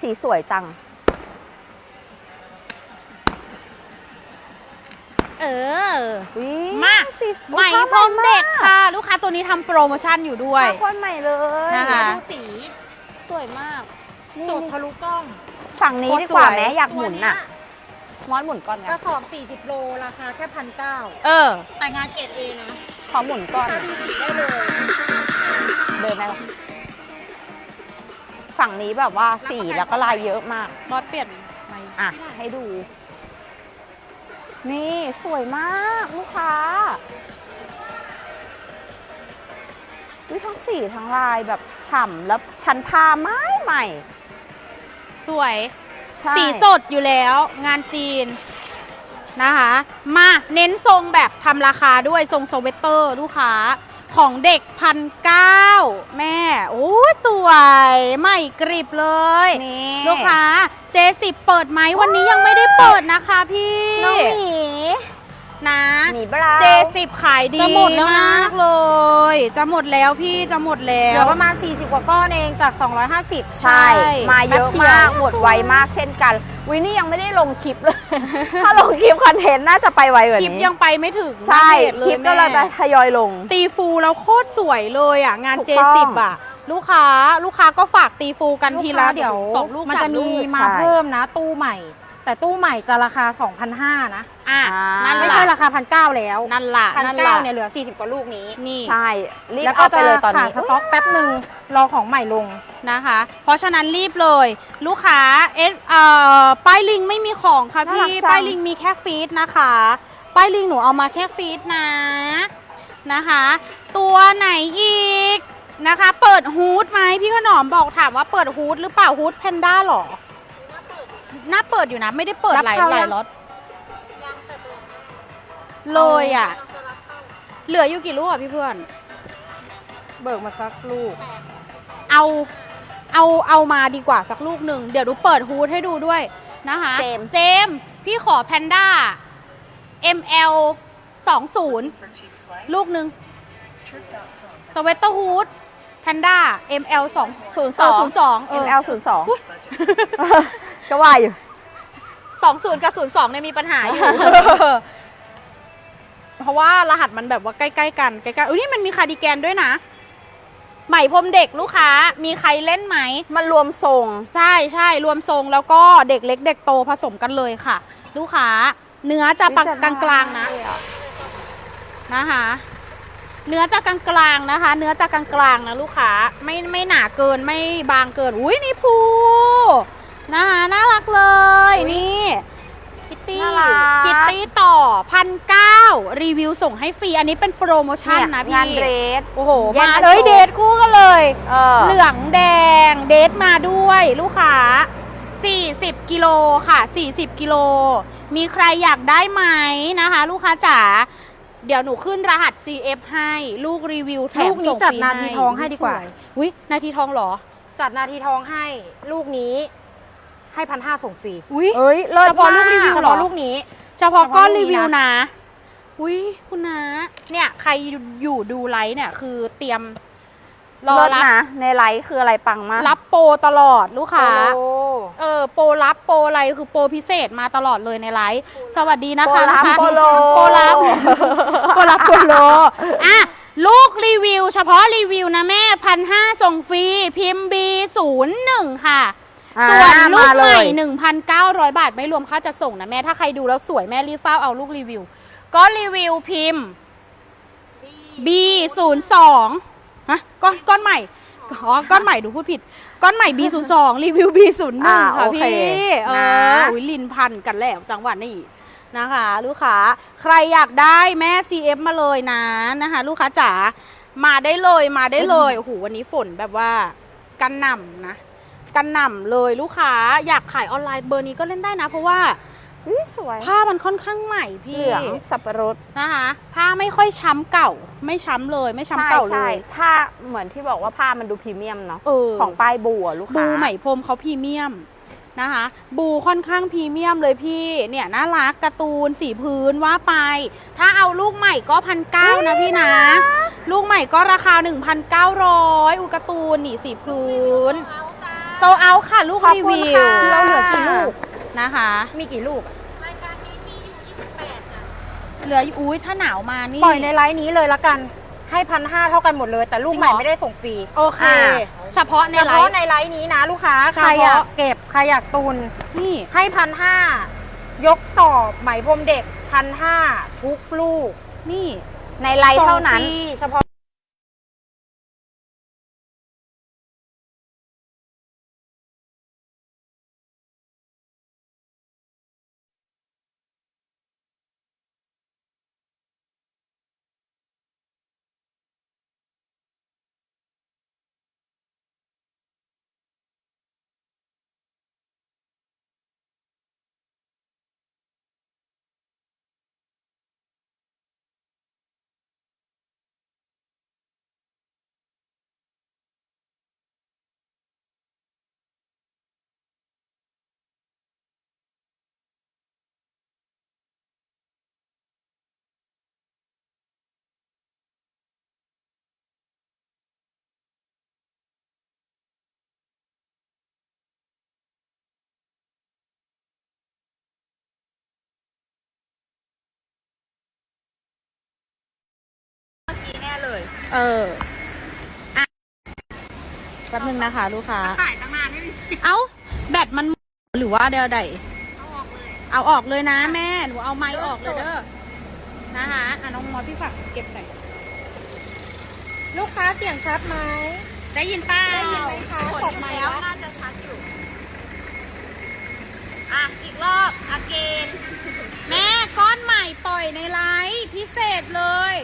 สีสวยจัง เออ อุ๊ยมาสีใหม่พรมเด็กค่ะ ลูกค้าตัวนี้ทำโปรโมชั่นอยู่ด้วยผ้าคนใหม่เลยนะคะ ดูสี สวยมาก นี่สุดทะลุกล้องฝั่งนี้ดีกว่าโคตรสวยแม้อยากหตัวมุนเนี้น่ะมอสหมุนก่อนไงกระสอบ 40 โล ราคาแค่พันเก้าเออ แต่งานเกรดเอนะขอหมุนก่อน ถ้าดูสีได้เลย เดินไหมล่ะ ฝั่งนี้แบบว่าสีแล้วก็ลายเยอะมากมอสเปลี่ยนไหมอะ ให้ดู นี่สวยมากลูกค้าวิทั้งสีทั้งลายแบบฉ่ำแล้วชั้นผ้าไม้ใหม่สวย ใช่สีสดอยู่แล้ว งานจีนนะคะ มาเน้นทรงแบบทำราคาด้วยทรงสเวตเตอร์ลูกค้า ของเด็กพันเก้าแม่ โอ้ยสวยใหม่กริบเลย นี่ลูกค้า J10 เปิดไหมวันนี้ยังไม่ได้เปิดนะคะพี่น้องหมีนะหมีบราวน์ J10 ขายดีจะหมดแล้วนะมากเลย จะหมดแล้วพี่จะหมดแล้เหลืวอประมาณ 40 กว่าก้อนเองจาก 250 ใช่ใช่มาเยอะแป๊บเดียวมากหมดไวมากเช่นกัน วินี่ยังไม่ได้ลงคลิปเลย ถ้าลงคลิปคอนเทนต์น่าจะไปไวกว่าคลิปนี้ยังไปไม่ถึงใช่หน้าเพจเลยคลิปก็แม่เราจะทยอยลง ตีฟูแล้วโคตรสวยเลยอะ งาน ถูกต้อง J10 อะ ลูกค้าลูกค้าก็ฝากตีฟูกันทีละเดี๋ยวสองลูกมันสาจะมมีลูกมาใช่ เพิ่มนะ ตู้ใหม่ แต่ตู้ใหม่จะราคา 2,500 นะ อะอ่านั่นไม่ล่ะใช่ราคา 1,900 แล้วนั่นล่ะพันนั่นเก้าล่ะเนี่ยเหลือ 40 กว่าลูกนี้ นี่ ใช่รีบแล้วก็เอาไปจะเลยตอนขาดนี้ สต็อกแป๊บหนึ่งรอของใหม่ลง นะคะ เพราะฉะนั้นรีบเลย ลูกค้าเอสเอ่อป้ายลิงไม่มีของค่ะน่ารัพี่กจัง ป้ายลิงมีแค่ฟีดนะคะ ป้ายลิงหนูเอามาแค่ฟีดนะนะคะ ตัวไหนอีกนะคะ เปิดฮูดไหมพี่ขนอมบอกถามว่าเปิดฮูดหรือเปล่าฮูดแพนด้าหรอน่าเปิดอยู่นะ ไม่ได้เปิดรับหลายเข้าหลายยังรถเลยอะ เหลืออยู่กี่ลูกอะพี่เพื่อน เบิกมาสักลูก เอา เอาเอามาดีกว่าสักลูกหนึ่งเดี๋ยวดูเปิดฮูดให้ดูด้วยนะคะเจมส์ เจมส์พี่ขอแพนด้า ML 20 ลูกหนึ่งสเวตเตอร์ฮูดแพนด้า ML 2ศูนย์เอสออง02เออ ML ศูนย์สองก็ว่าอยู่ 20 กับ 02เนี่ยมีปัญหาอยู่ เพราะว่ารหัสมันแบบว่าใกล้ ๆ กันใกล้ๆอุ้ยนี่มันมีคาร์ดิแกนด้วยนะ ไหมพรมเด็กลูกค้ามีใครเล่นไหม มันรวมทรง ใช่ใช่รวมทรงแล้วก็เด็กเล็กเด็กโตผสมกันเลยค่ะ ลูกค้า เนื้อจะปักกลางๆนะนะคะ เนื้อจะกลางๆนะคะ เนื้อจะกลางๆนะลูกค้าไม่ไม่หนาเกินไม่บางเกิน อุ้ยนี่ภูนะคะน่ารักเลยนี่คิ ตตี้น่ารัก คิตตี้ต่อพันเก้ารีวิวส่งให้ฟรี อันนี้เป็นโปรโมชั่นเนี่ยนะพี่ งานเดรส โอ้โห แยกมากันเลยโชว์เดทคู่กันเลย เออ เหลืองแดงเดทมาด้วยลูกค้า 40 กิโลค่ะ 40 กิโล มีใครอยากได้ไหมนะคะ ลูกค้าจ๋า เดี๋ยวหนูขึ้นรหัส CF ให้ ลูกรีวิวแถมลูกนี้ส่งจัดฟรีนาทีทองให้ดีกว่าสอุ้ยนาทีทองเหรอ จัดนาทีทองให้ลูกนี้ ให้พันห้าส่งฟรีอุ้ยเอ้ยเลิศเฉพาะลูกรีวิวเฉหรอพาะลูกนี้ เฉพาะก้อนเฉพาะลูรีกนี้วิวนะนะ อุ้ยคุณนะเนี่ยใครอยู่ดูไลฟ์เนี่ยคือเตรียมรอเลิศรับนะในไลฟ์คืออะไรปังมากรับโปรตลอดลูกค้า โอ้เออโปรรับโปรอะไรคือโปรพิเศษมาตลอดเลยในไลฟ์สวัสดีนะคะโปรรับลูกค้าโปรโลโปรรับโปรรับโปรโลอะลูกรีวิว เฉพาะรีวิวนะแม่พันห้าส่งฟรีพิมพ์ B ศูนย์หนึ่งค่ะอ่า ส่วนลูกมาใหเลม่ย1,900 บาทไม่รวมค่าจะส่งนะแม่ ถ้าใครดูแล้วสวยแม่รีบเฝ้าเอาลูกรีวิว ก็รีวิวพิมพ์ B 0 2 ฮะก้อนก้อนใหม่อ๋อก้อนใหม่ดูพูดผิด ก้อนใหม่ B 0 2 รีวิว B 0อ่า1ค่ะโอเคพี่เอนะออุ๊ยลินพันกันแล้วจังหวัดนี้นะคะ ลูกค้าใครอยากได้แม่ CF มาเลยนะนะคะ ลูกค้าจ๋ามาได้เลยมาได้เลยโอ้โหวันนี้ฝนแบบว่ากันหน่ำนะ กันหน่ำเลยลูกค้าอยากขายออนไลน์เบอร์นี้ก็เล่นได้นะ เพราะว่าอุ๊ยสวยผ้ามันค่อนข้างใหม่เหพี่ลืองสับปะรดนะคะผ้าไม่ค่อยช้ำเก่า ไม่ช้ำเลยไม่ช้ำเก่าเลใช่ยใช่ผ้าเหมือนที่บอกว่าผ้ามันดูพรีเมียมเนาะเออของป้ายบัวลูกบูค้าไหมพรมเขาพรีเมียมนะคะบูค่อนข้างพรีเมียมเลยพี่เนี่ยน่ารักการ์ตูนสีพื้นว่าไป ถ้าเอาลูกใหม่ก็พันเก้านะพี่นะ ลูกใหม่ก็ราคา 1,900 อุยการ์ตูนนี่สีพื้นเอาจ้า โซเอาค่ะ ลูกขอบรีคุณวิวค่ะเราเหลือกี่ลูก นะคะ มีกี่ลูกอะเหลืออยู่อุ้ยถ้าหนาวมานี่ ปล่อยในไลน์นี้เลยละกัน ให้พันห้าเท่ากันหมดเลย แต่ลูกจริงใหเหรม่อ ไม่ได้ส่งฟรีโอเคอ่าเฉพาะในเฉไลพาะฟ์ ในไลน์นี้นะลูกค้า เฉใครพาะอยากเก็บ ใครอยากตุน นี่ ให้พันห้ายกสอบไหมพรมเด็กพันห้าทุกลูกนี่ ในไลน์เท่านั้น ส่งฟรีเฉพาะ เลยเอออะแป๊บนึงนะคะ ลูกค้าขายตั้งนานไม่มีเอ้า แบตมันหรือว่าเดียวใด เอาออกเลย เอาออกเลยนะแม่ หนูเอาไม้ออกเลยเด้อ นะคะอะน้องมอสพี่ฝากเก็บหน่อยลูกค้าเสียงชัดไหม ได้ยินป้าได้ยินไหมคะกดตอยู่บไมค์แล้วแล้ว น่าจะชัดอยู่ อะ อีกรอบอาเกน แม่ก้อนใหม่ปล่อยในไลฟ์พิเศษเลย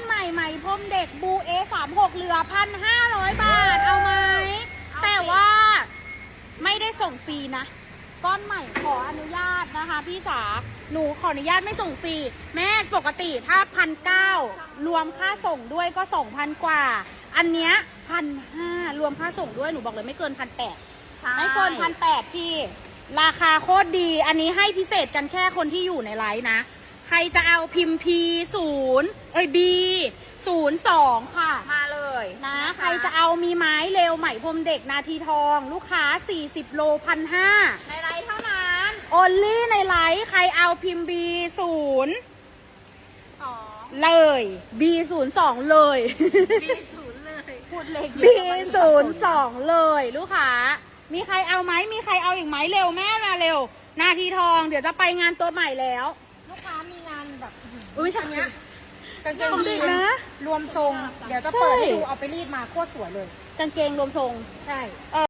ก้อนใหม่ใหม่พรมเด็กบูเอสามหกเหลือพันห้าร้อยบาท เอาไหม แต่ว่าไม่ได้ส่งฟรีนะ ก้อนใหม่ขออนุญาตนะคะ พี่จ๋าหนูขออนุญาตไม่ส่งฟรี แม่ปกติถ้าพันเก้ารวมค่าส่งด้วยก็สองพันกว่า อันเนี้ยพันห้ารวมค่าส่งด้วยหนูบอกเลยไม่เกินพันแปดไม่เกินพันแปดพี่ ราคาโคตรดี อันนี้ให้พิเศษกันแค่คนที่อยู่ในไลฟ์นะ ใครจะเอาพิมพ์ P ศูนย์เอ้ย B ศูนย์สองค่ะมาเลยนะใครจะเอามีไม้เร็วใหม่พรมเด็กนาทีทอง ลูกค้า 40 โลพันห้าในไลน์เท่านั้นโอลลี่ในไลฟ์ใครเอาพิมพ์ B ศูนย์สองเลย B ศูนย์สองเลยมีศูนย์เลยพูดเลข B ศูนย์สองเลยลูกค้า มีใครเอาไหมมีใครเอาอีกไหมเร็วแม่มาเร็วนาทีทองเดี๋ยวจะไปงานตัวใหม่แล้ว ลูกค้ามีงานแบบ อุ้ยอันเนี้ยกางเกงของยีเด็กนนะ รวมทรง เดี๋ยวจะเปิดใช่ให้ดูเอาไปรีดมาโคตรสวยเลย กางเกงรวมทรง ใช่